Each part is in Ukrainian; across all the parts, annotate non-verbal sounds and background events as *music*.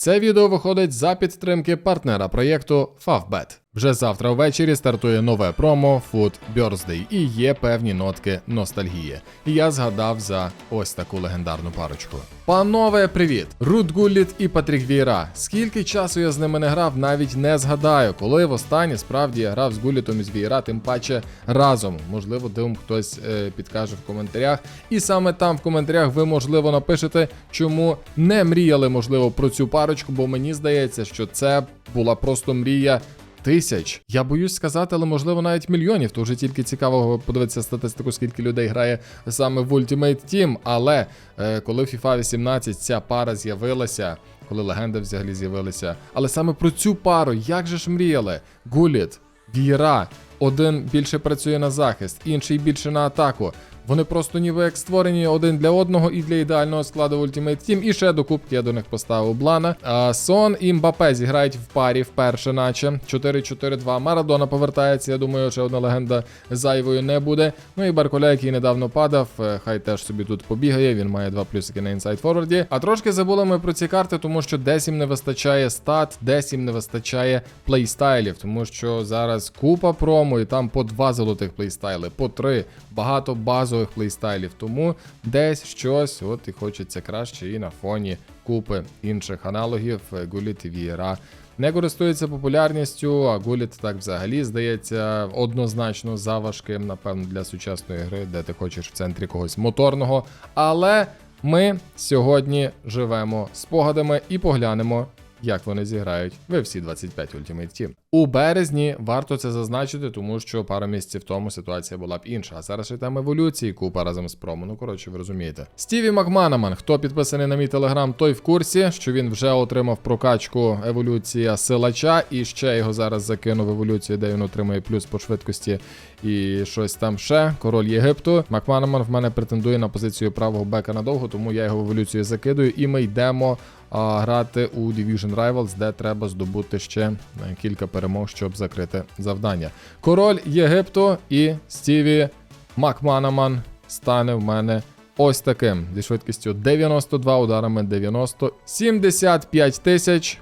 Це відео виходить за підтримки партнера проєкту Favbet. Вже завтра ввечері стартує нове промо Food Birthday і є певні нотки ностальгії. Я згадав за ось таку легендарну парочку. Панове, привіт! Рут Гулліт і Патрік Віра. Скільки часу я з ними не грав, навіть не згадаю, коли востаннє справді я грав з Гуллітом і з Віра, тим паче разом. Можливо, дивом хтось е, підкаже в коментарях. І саме там в коментарях ви, можливо, напишете, чому не мріяли, можливо, про цю парочку, бо мені здається, що це була просто мрія Тисяч. Я боюсь сказати, але можливо навіть мільйонів. То вже тільки цікаво подивитися статистику, скільки людей грає саме в Ultimate Team. Але е, коли в FIFA 18 ця пара з'явилася, коли легенди взагалі з'явилися. Але саме про цю пару, як же ж мріяли? Гуліт, Віра. Один більше працює на захист, інший більше на атаку. Вони просто ніби як створені один для одного і для ідеального складу в Ultimate Team. І ще до кубки я до них поставив Блана. А Сон і Мбапе зіграють в парі вперше, наче 4-4-2. Марадона повертається. Я думаю, ще одна легенда зайвою не буде. Ну і Барколя, який недавно падав, е, хай теж собі тут побігає. Він має два плюсики на інсайд форварді. А трошки забули ми про ці карти, тому що десь їм не вистачає стат, десь їм не вистачає плейстайлів, тому що зараз купа промо, і там по два золотих плейстайли, по три, багато базових плейстайлів. Тому десь щось, от і хочеться краще, і на фоні купи інших аналогів Гуліт і Вієра. Не користується популярністю, а Гуліт так взагалі здається однозначно заважким, напевно, для сучасної гри, де ти хочеш в центрі когось моторного. Але ми сьогодні живемо спогадами і поглянемо, як вони зіграють в FC 25 Ultimate Team. У березні варто це зазначити, тому що пару місяців тому ситуація була б інша. А зараз ще там еволюції, купа разом з промо. Ну коротше, ви розумієте. Стіві Макманаман, хто підписаний на мій телеграм, той в курсі, що він вже отримав прокачку еволюція силача, і ще його зараз закинув в еволюцію, де він отримує плюс по швидкості і щось там ще. Король Єгипту. Макманаман в мене претендує на позицію правого бека надовго, тому я його в еволюцію закидую, і ми йдемо а, грати у Division Rivals, де треба здобути ще е, кілька перемог, щоб закрити завдання. Король Єгипту і Стіві Макманаман стане в мене ось таким. Зі швидкістю 92 ударами 90, 75 тисяч.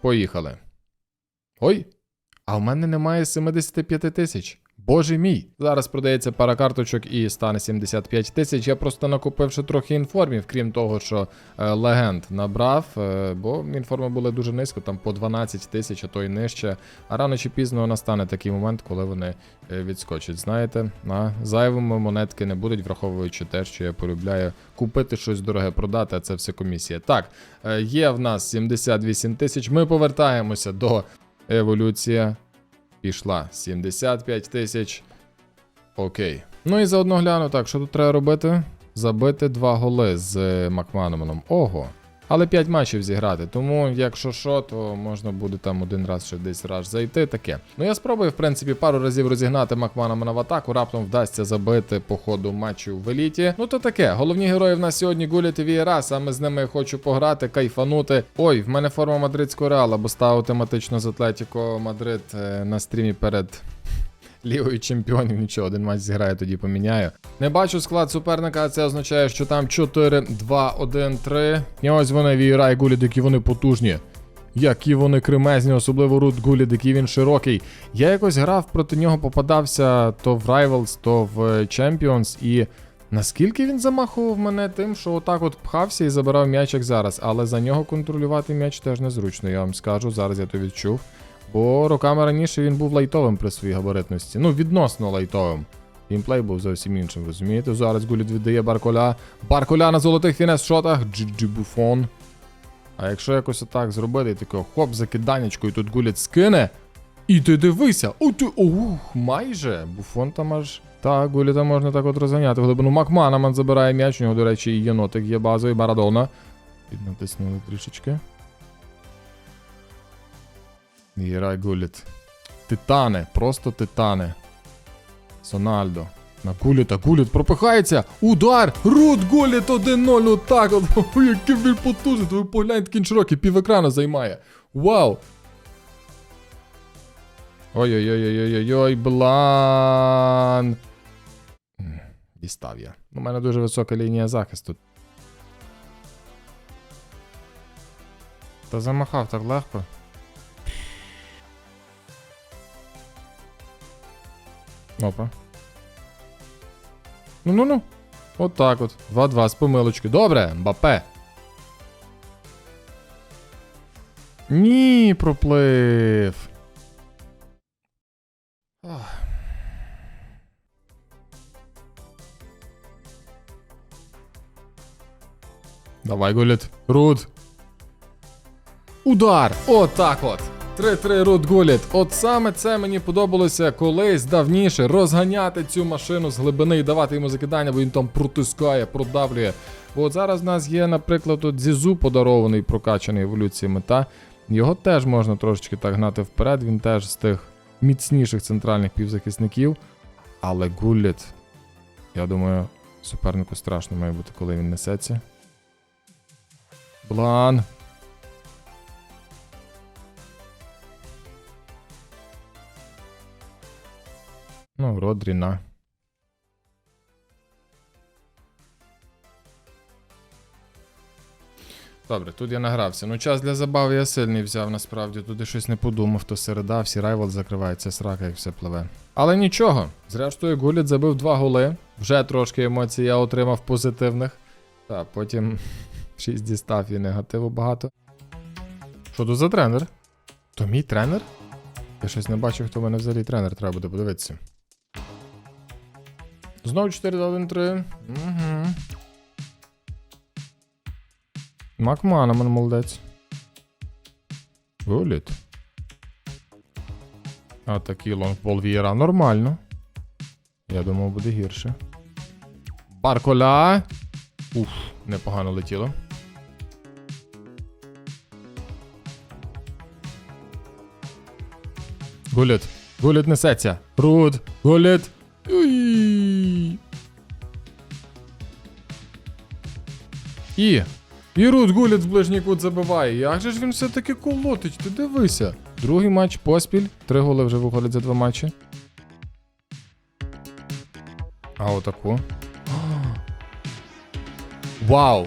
Поїхали. Ой. А в мене немає 75 тисяч. Боже мій! Зараз продається пара карточок і стане 75 тисяч. Я просто накупив ще трохи інформів, крім того, що е, легенд набрав, е, бо інформи були дуже низько, там по 12 тисяч, а то й нижче. А рано чи пізно настане такий момент, коли вони е, відскочать. Знаєте, на зайвими монетки не будуть, враховуючи те, що я полюбляю купити щось дороге, продати, а це все комісія. Так, е, є в нас 78 тисяч. Ми повертаємося до еволюція. Пішла 75 тисяч. Окей. Ну і заодно гляну, так, що тут треба робити? Забити два голи з е, Макманоманом. Ого. Але 5 матчів зіграти, тому якщо що, то можна буде там один раз ще десь раз зайти. Таке. Ну я спробую, в принципі, пару разів розігнати Макманомана в атаку, раптом вдасться забити по ходу матчу в еліті. Ну то таке. Головні герої в нас сьогодні гулять і саме з ними хочу пограти, кайфанути. Ой, в мене форма мадридського реала, бо став тематично з Атлетіко Мадрид е, на стрімі перед. Лігою чемпіонів нічого, один матч зіграю, тоді поміняю. Не бачу склад суперника, це означає, що там 4-2-1-3. І ось вони Віра і Гулід, які вони потужні. Які вони кремезні, особливо Рут Гулід, який він широкий. Я якось грав проти нього, попадався то в Rivals, то в Champions, і наскільки він замахував мене тим, що отак от пхався і забирав м'яч як зараз. Але за нього контролювати м'яч теж незручно, я вам скажу. Зараз я то відчув. Бо роками раніше він був лайтовим при своїй габаритності. Ну, відносно лайтовим. Геймплей був зовсім іншим, розумієте? Зараз Гуліт віддає Барколя. Барколя на золотих фінес-шотах. Джиджі Буфон. А якщо якось отак зробити, такого хоп, закиданечко, і тут Гуліт скине. І ти дивися! О, ти, ух, майже. Буфон там аж. Так, Гуліта можна так от розганяти в глибину. Макманаман забирає м'яч, у нього, до речі, і єнотик є базовий Марадона. Піднатиснули трішечки. Гірай Гуліт. Титани, просто титани. Сональдо. На Гуліта, Гуліт пропихається. Удар! Рут Гуліт 1-0. Отак *laughs* от. Який він потужний. Ви погляньте, такий широкий, пів екрана займає. Вау! Ой-ой-ой-ой-ой-ой, блан. Дістав я. У мене дуже висока лінія захисту. Та замахав так легко. Опа. Ну ну ну. От так от. 2-2 з помилочки. Добре, Мбапе. Ні, проплив. Ох. Давай, Гуліт. Руд. Удар! Отак от. 3-3 Руд Гуліт. От саме це мені подобалося колись давніше розганяти цю машину з глибини і давати йому закидання, бо він там протискає, продавлює. Бо от зараз в нас є, наприклад, тут Зізу подарований, прокачаний еволюціями, та його теж можна трошечки так гнати вперед. Він теж з тих міцніших центральних півзахисників. Але Гуліт, я думаю, супернику страшно має бути, коли він несеться. Блан. Ну, Родрі на. Добре, тут я награвся. Ну, час для забави я сильний взяв, насправді. Туди щось не подумав, то середа, всі райвол закривається, срака і все пливе. Але нічого. Зрештою, Гуліт забив два голи. Вже трошки емоцій я отримав позитивних. Та потім *laughs* 6 дістав і негативу багато. Що тут за тренер? То мій тренер? Я щось не бачив, хто в мене взагалі тренер, треба буде подивитися. Знову 4-1-3. Угу. Макманаман молодець. Гуліт. А такий лонгбол Вієра нормально. Я думав, буде гірше. Барколя. Уф, непогано летіло. Гуліт. Гуліт несеться. Руд. Гуліт. Уй. І. І Руд Гуліт з ближній кут забиває. Як же ж він все-таки колотить? Ти дивися. Другий матч поспіль. Три голи вже виходять за два матчі. А отаку. *gasps* Вау!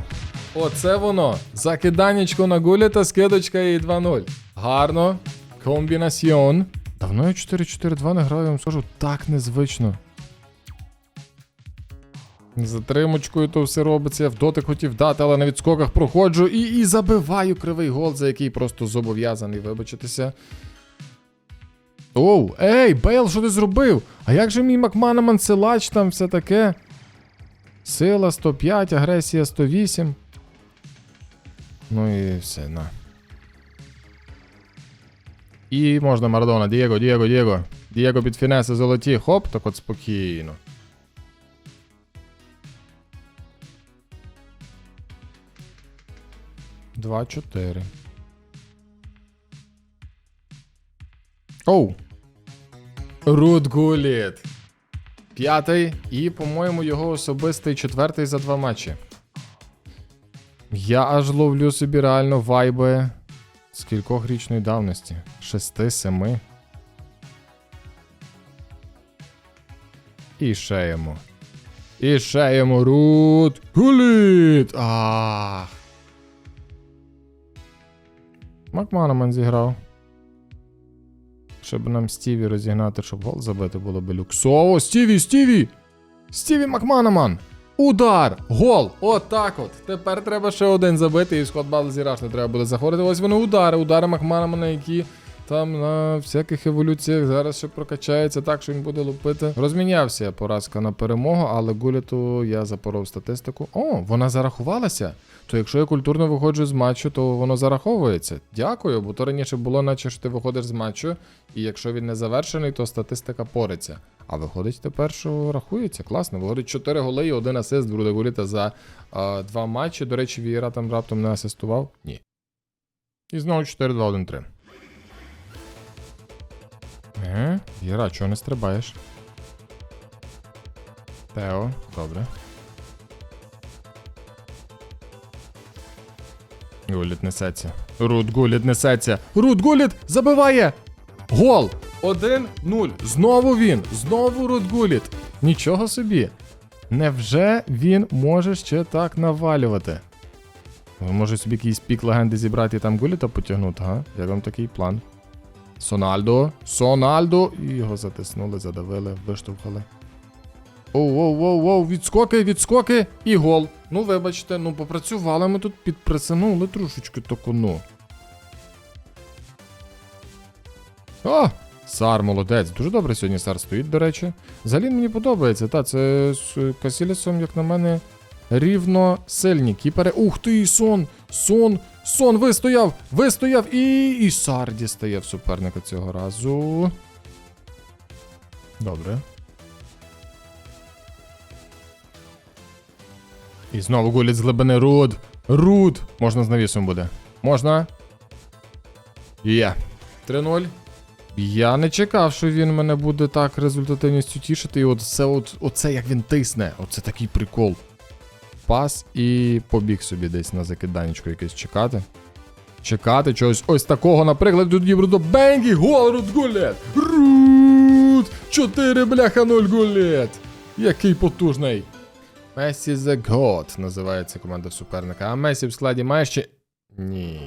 Оце воно! Закиданечко на гуліта, скидочка і 2-0. Гарно. Комбінаціон. Давно я 4-4-2 не граю, я вам скажу, так незвично. Затримочкою то все робиться. Я в дотик хотів дати, але на відскоках проходжу і, і забиваю кривий гол, за який просто зобов'язаний вибачитися. Оу, ей, Бейл, що ти зробив? А як же мій Макманаман силач там все таке? Сила 105, агресія 108. Ну і все, на. І можна Марадона. Дієго, Дієго, Дієго. Дієго під фінеси золоті. Хоп, так от спокійно. Два, чотири. Оу. Руд Гуліт. П'ятий і, по-моєму, його особистий четвертий за два матчі. Я аж ловлю собі реально вайби з кількох річної давності. Шести, семи. І йому. І ще Руд Гуліт. Ах. Макманаман зіграв. Щоб нам Стіві розігнати, щоб гол забити було би люксово. Стіві, Стіві! Стіві Макманаман! Удар! Гол! Отак от. Тепер треба ще один забити, і сход бал зіраж не треба буде заходити. Ось вони удари. Удари Макманамана, які там на всяких еволюціях зараз ще прокачається так, що він буде лупити. Розмінявся поразка на перемогу, але гуляту я запоров статистику. О, вона зарахувалася. То якщо я культурно виходжу з матчу, то воно зараховується. Дякую, бо то раніше було, наче що ти виходиш з матчу, і якщо він не завершений, то статистика пориться. А виходить тепер, що рахується. Класно. Виходить 4 голи і один асист Бруда Гуліта за а, два матчі. До речі, Вієра там раптом не асистував. Ні. І знову 4-2-1-3. Е, Віра, чого не стрибаєш? Тео, добре. Гуліт несеться. Рут Гуліт несеться. Рут Гуліт забиває! Гол! 1-0. Знову він. Знову Рут Гуліт. Нічого собі. Невже він може ще так навалювати? Може собі якийсь пік легенди зібрати і там гуліта потягнути, га? Як вам такий план? Сональдо, Сональдо. І його затиснули, задавили, виштовхали. Оу, оу, оу, оу, відскоки, відскоки і гол. Ну, вибачте, ну попрацювали ми тут, підпресинули трошечки таку, ну. О! Сар молодець. Дуже добре сьогодні Сар стоїть, до речі. Взагалі мені подобається. Та, це з Касілісом, як на мене, рівно сильні кіпери. Ух ти, сон! Сон! Сон вистояв! Вистояв! І. І дістає в суперника цього разу. Добре. І знову гулять з глибини Руд. Руд! Можна з навісом буде. Можна. Є. 3-0. Я не чекав, що він мене буде так результативністю тішити. І от це, от, оце як він тисне. Оце такий прикол. Пас і побіг собі десь на закиданечку якесь чекати. Чекати чогось ось такого, наприклад, тут Євродо Бенгі, гол Рут Гулет! Рут! 4 бляха 0 Гулет! Який потужний! Месі The God називається команда суперника. А Месі в складі має ще. Ні.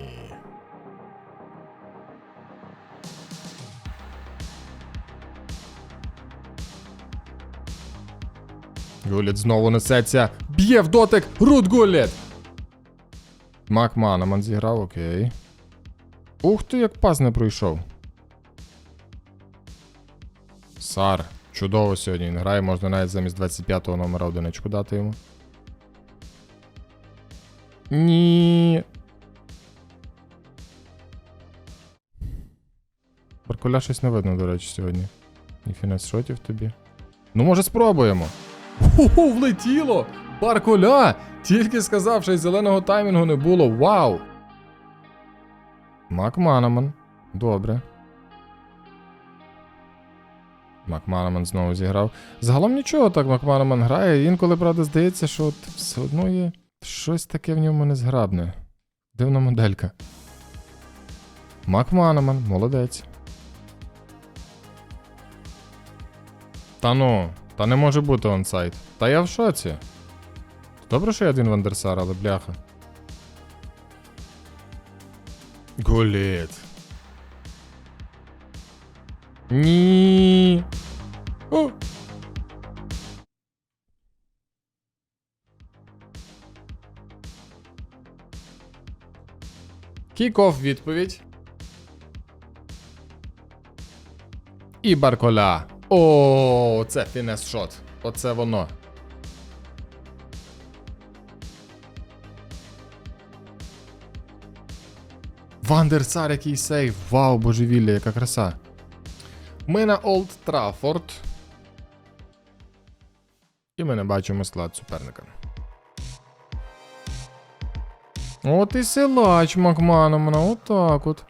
Гуліт знову несеться. Б'є в дотик. Рут Гуліт. Мак Манаман зіграв, окей. Ух ти, як пас не пройшов. Сар. Чудово сьогодні він грає, можна навіть замість 25-го номера одиничку дати йому. Ні. Баркуля щось не видно, до речі, сьогодні. Ні фінес шотів тобі. Ну, може, спробуємо. Ху-ху, влетіло! Баркуля! Тільки сказав, що й зеленого таймінгу не було. Вау! Макманаман. Добре. Макманаман знову зіграв. Загалом нічого так Макманаман грає. Інколи, правда, здається, що от все одно є щось таке в ньому незграбне. Дивна моделька. Макманаман, молодець. Та ну, та не може бути онсайт. Та я в шоці. Добре, що я один Вандерсар, але бляха. Гуліт. Ні. О. Кіков відповідь. І Барколя. О, це фінес шот. Оце воно. Вандерсар, який сейв. Вау, божевілля, яка краса. Ми на Олд Траффорд. І ми не бачимо склад суперника. От і силач Макманамана, отак от.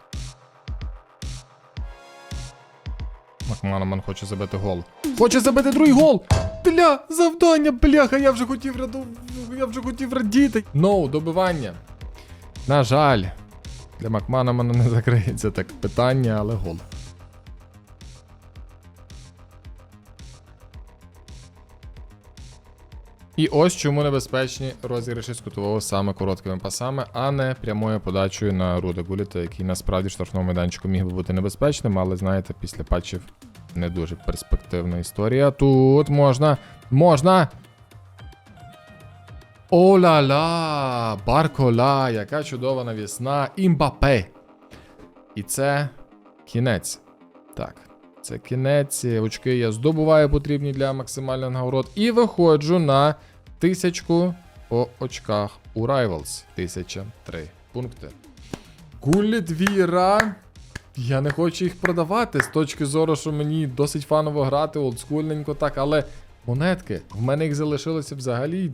Макманаман хоче забити гол. Хоче забити другий гол! Бля, завдання, бляха, я вже хотів раду... Я вже хотів радіти. Ноу, добивання. На жаль, для Макманамана не закриється так питання, але гол. І ось чому небезпечні розіграші з кутового саме короткими пасами, а не прямою подачею на Руда Гуліта, який насправді в штрафному майданчику міг би бути небезпечним, але знаєте, після патчів не дуже перспективна історія. Тут можна. Можна. О-ла-ла! Баркола! Яка чудова навісна. Імбапе. І це кінець. Так. Це кінець. Очки я здобуваю потрібні для максимальних нагород. І виходжу на тисячку по очках у Rivals. 1003 пункти. Гулі двіра. Я не хочу їх продавати з точки зору, що мені досить фаново грати, олдскульненько так, але монетки, в мене їх залишилося взагалі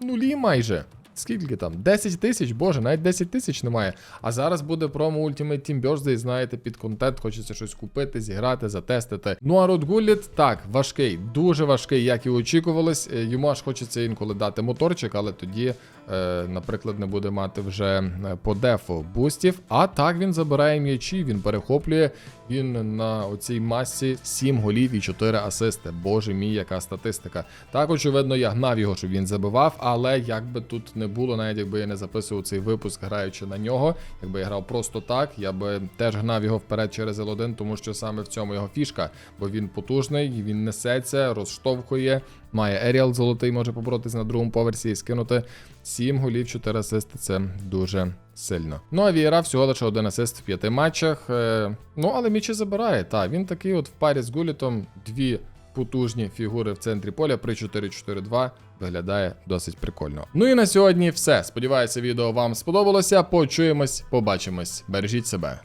нулі майже. Скільки там? 10 тисяч, боже, навіть 10 тисяч немає. А зараз буде промо Ultimate Team Birthday, знаєте, під контент, хочеться щось купити, зіграти, затестити. Ну а Rodgullet, так, важкий, дуже важкий, як і очікувалось. Е, Йому аж хочеться інколи дати моторчик, але тоді, е, наприклад, не буде мати вже е, по дефу бустів. А так він забирає м'ячі, він перехоплює Він на оцій масі 7 голів і 4 асисти. Боже мій, яка статистика. Так, очевидно, я гнав його, щоб він забивав, але як би тут не було, навіть якби я не записував цей випуск, граючи на нього, якби я грав просто так, я би теж гнав його вперед через L1, тому що саме в цьому його фішка, бо він потужний, він несеться, розштовхує, має Еріал золотий, може поборотися на другому поверсі і скинути 7 голів, 4 асисти. Це дуже сильно. Ну а Вієра всього лише один асист в п'яти матчах. Е, ну, але м'ячі забирає. Та, він такий от в парі з Гулітом, дві потужні фігури в центрі поля при 4-4-2 виглядає досить прикольно. Ну і на сьогодні все. Сподіваюся, відео вам сподобалося. Почуємось, побачимось. Бережіть себе.